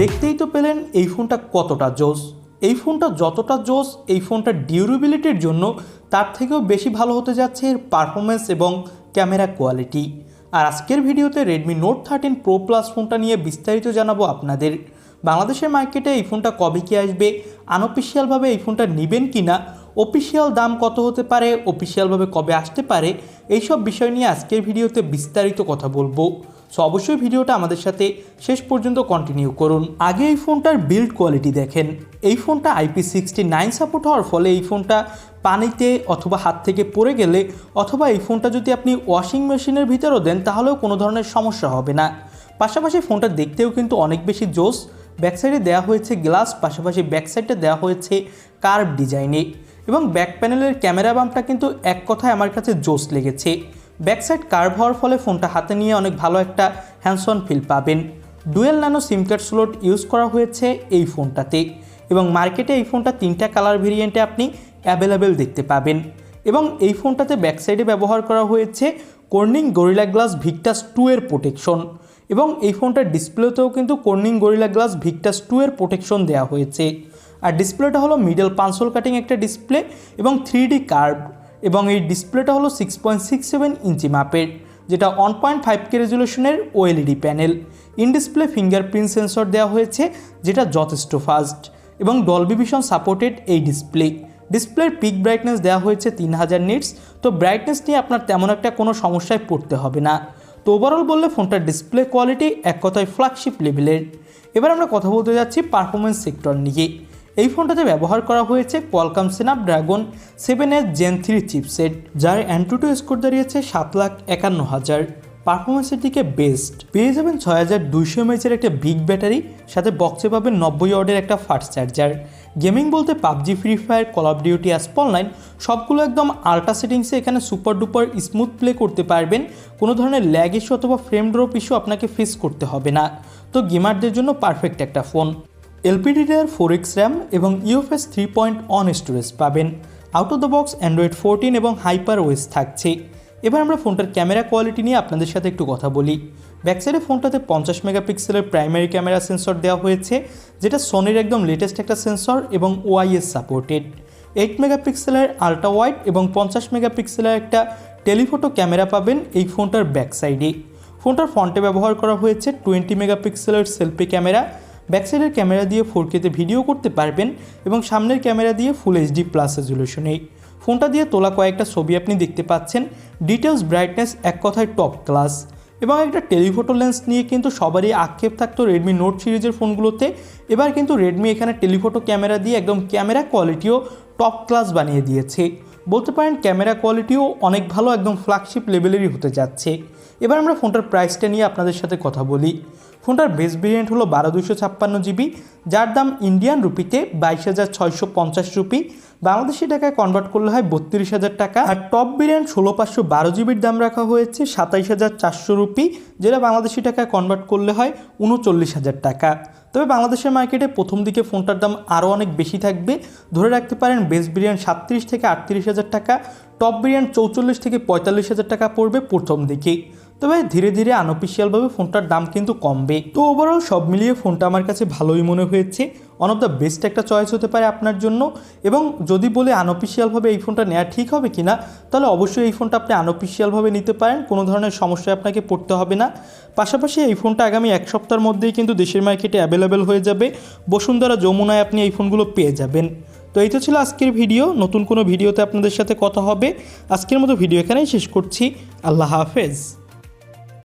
দেখেই তো পেলেন এই ফোনটা কতটা জোস। এই ফোনটা যতটা জোস, এই ফোনটা ডিউরেবিলিটির জন্য তার থেকেও বেশি ভালো হতে যাচ্ছে এর পারফরমেন্স এবং ক্যামেরা কোয়ালিটি আর আজকের ভিডিওতে Redmi Note thirteen Pro Plus ফোনটা নিয়ে বিস্তারিত জানাব আপনাদের। বাংলাদেশের মার্কেটে এই ফোনটা কবে কি আসবে আনঅফিসিয়ালভাবে এই ফোনটা নেবেন কি না অফিসিয়াল দাম কত হতে পারে? অফিসিয়ালভাবে কবে আসতে পারে? এইসব বিষয় নিয়ে আজকের ভিডিওতে বিস্তারিত কথা বলব। সো অবশ্যই ভিডিওটা আমাদের সাথে শেষ পর্যন্ত কন্টিনিউ করুন। আগে এই ফোনটার বিল্ড কোয়ালিটি দেখেন। এই ফোনটা আইপি সিক্সটি নাইন সাপোর্ট হওয়ার ফলে এই ফোনটা পানিতে অথবা হাত থেকে পড়ে গেলে অথবা এই ফোনটা যদি আপনি ওয়াশিং মেশিনের ভিতরেও দেন, তাহলেও কোনো ধরনের সমস্যা হবে না। পাশাপাশি ফোনটা দেখতেও কিন্তু অনেক বেশি জোস। ব্যাকসাইডে দেওয়া হয়েছে গ্লাস পাশাপাশি ব্যাকসাইডে দেওয়া হয়েছে কার্ভ ডিজাইনে এবং ব্যাক প্যানেলের ক্যামেরা বাম্পটা কিন্তু এক কথায় আমার কাছে জোস লেগেছে। ব্যাক সাইড কার্ভ হওয়ার ফলে ফোনটা হাতে নিয়ে অনেক ভালো একটা হ্যান্ডসন ফিল পাবেন। Dual nano SIM card slot use করা হয়েছে এই ফোনটাতে এবং মার্কেটে এই ফোনটা তিনটা কালার ভেরিয়েন্টে আপনি অ্যাভেলেবেল দেখতে পাবেন। এবং এই ফোনটাতে ব্যাক সাইডে ব্যবহার করা হয়েছে Corning Gorilla Glass Victus two এর প্রোটেকশন এবং এই ফোনটার ডিসপ্লেতেও কিন্তু Corning Gorilla Glass Victus two এর প্রোটেকশন দেওয়া হয়েছে। আর ডিসপ্লেটা হলো মিডল পাঁচশোল কাটিং একটা ডিসপ্লে এবং থ্রি ডি কার্ভ। এবং এই ডিসপ্লেটা হলো six point six seven inch মাপের, যেটা one point five K রেজুলেশনের OLED panel. In display fingerprint sensor দেওয়া হয়েছে, যেটা যথেষ্ট ফাস্ট এবং ডলবি ভিশন সাপোর্টেড এই ডিসপ্লে। ডিসপ্লের পিক ব্রাইটনেস দেওয়া হয়েছে তিন হাজার নিটস তো ব্রাইটনেস নিয়ে আপনার তেমন একটা কোনো সমস্যায় পড়তে হবে না। তো ওভারঅল বললে ফোনটার ডিসপ্লে কোয়ালিটি এক কথায় ফ্ল্যাগশিপ লেভেলের এবার আমরা কথা বলতে যাচ্ছি পারফরমেন্স সেক্টর নিয়ে। এই ফোনটাতে ব্যবহার করা হয়েছে Qualcomm Snapdragon seven S Gen three chipset যার অ্যান্টুটু স্কোর দাঁড়িয়েছে সাত লাখ একান্ন হাজার। পারফরমেন্সের দিকে বেস্ট পেয়ে যাবেন ছয় হাজার দুইশো এমএচের একটা বিগ ব্যাটারি সাথে বক্সে পাবেন নব্বই ওয়ার্ডের একটা ফাস্ট চার্জার গেমিং বলতে PUBG Free Fire Call of Duty Asphalt nine সবগুলো একদম আল্ট্রা সেটিংসে এখানে সুপার ডুপার স্মুথ প্লে করতে পারবেন। কোনো ধরনের ল্যাগ ইস্যু অথবা ফ্রেম ড্রপ ইস্যু আপনাকে ফেস করতে হবে না। তো গেমারদের জন্য পারফেক্ট একটা phone LPDDR four X RAM এবং UFS three point one storage পাবেন। Out of the box Android fourteen এবং হাইপার ওয়েস থাকছে। এবার আমরা ফোনটার ক্যামেরা কোয়ালিটি নিয়ে আপনাদের সাথে একটু কথা বলি। ব্যাকসাইডে ফোনটাতে পঞ্চাশ মেগাপিক্সেলের প্রাইমারি ক্যামেরা সেন্সর দেওয়া হয়েছে, যেটা সোনির একদম লেটেস্ট একটা সেন্সর এবং ওআইএস সাপোর্টেড এইট মেগাপিক্সেলের আলট্রা ওয়াইড এবং পঞ্চাশ মেগাপিক্সেলের একটা টেলিফোটো ক্যামেরা পাবেন এই ফোনটার ব্যাক সাইডে ফোনটার ফ্রন্টে ব্যবহার করা হয়েছে টোয়েন্টি মেগাপিক্সেলের সেলফি ক্যামেরা ব্যাকসাইডের ক্যামেরা দিয়ে ফোর কেতে ভিডিও করতে পারবেন এবং সামনের ক্যামেরা দিয়ে ফুল এইচডি প্লাস রেজুলেশনে ফোনটা দিয়ে তোলা কয়েকটা ছবি আপনি দেখতে পাচ্ছেন। ডিটেলস ব্রাইটনেস এক কথায় টপ ক্লাস এবং একটা টেলিফোটো লেন্স নিয়ে কিন্তু সবারই আক্ষেপ থাকতো রেডমি নোট সিরিজের ফোনগুলোতে। এবার কিন্তু রেডমি এখানে টেলিফোটো ক্যামেরা দিয়ে একদম ক্যামেরা কোয়ালিটিও টপ ক্লাস বানিয়ে দিয়েছে। বলতে পারেন ক্যামেরা কোয়ালিটিও অনেক ভালো, একদম ফ্ল্যাগশিপ লেভেলেরই হতে যাচ্ছে। এবার আমরা ফোনটার প্রাইসটা নিয়ে আপনাদের সাথে কথা বলি। ফোনটার বেস ভেরিয়েন্ট হলো বারো দুশো ছাপ্পান্ন জিবি, যার দাম ইন্ডিয়ান রুপিতে বাইশ হাজার ছয়শো পঞ্চাশ রুপি। বাংলাদেশি টাকায় কনভার্ট করলে হয় বত্রিশ হাজার টাকা। আর টপ ভেরিয়েন্ট ষোলো পাঁচশো বারো জিবির দাম রাখা হয়েছে সাতাইশ হাজার চারশো রুপি, যেটা বাংলাদেশি টাকায় কনভার্ট করলে হয় উনচল্লিশ হাজার টাকা। তবে বাংলাদেশের মার্কেটে প্রথম দিকে ফোনটার দাম আরও অনেক বেশি থাকবে। ধরে রাখতে পারেন বেস ভেরিয়েন্ট সাতত্রিশ থেকে আটত্রিশ হাজার টাকা টপ ভেরিয়েন্ট চৌচল্লিশ থেকে পঁয়তাল্লিশ হাজার টাকা পড়বে প্রথম দিকে। তবে ধীরে ধীরে আনঅফিসিয়ালভাবে ফোনটার দাম কিন্তু কমবে। তো ওভারঅল সব মিলিয়ে ফোনটা আমার কাছে ভালোই মনে হয়েছে। ওয়ান অফ দ্য বেস্ট একটা চয়েস হতে পারে আপনার জন্য। এবং যদি বলে আনঅফিসিয়ালভাবে এই ফোনটা নেওয়া ঠিক হবে কি না তাহলে অবশ্যই এই ফোনটা আপনি আনঅফিসিয়ালভাবে নিতে পারেন। কোনো ধরনের সমস্যায় আপনাকে পড়তে হবে না। পাশাপাশি এই ফোনটা আগামী এক সপ্তাহের মধ্যেই কিন্তু দেশের মার্কেটে অ্যাভেলেবেল হয়ে যাবে। বসুন্ধরা যমুনায় আপনি এই ফোনগুলো পেয়ে যাবেন। তো এই তো ছিল আজকের ভিডিও নতুন কোনো ভিডিওতে আপনাদের সাথে কথা হবে। আজকের মতো ভিডিও এখানেই শেষ করছি। আল্লাহ হাফেজ।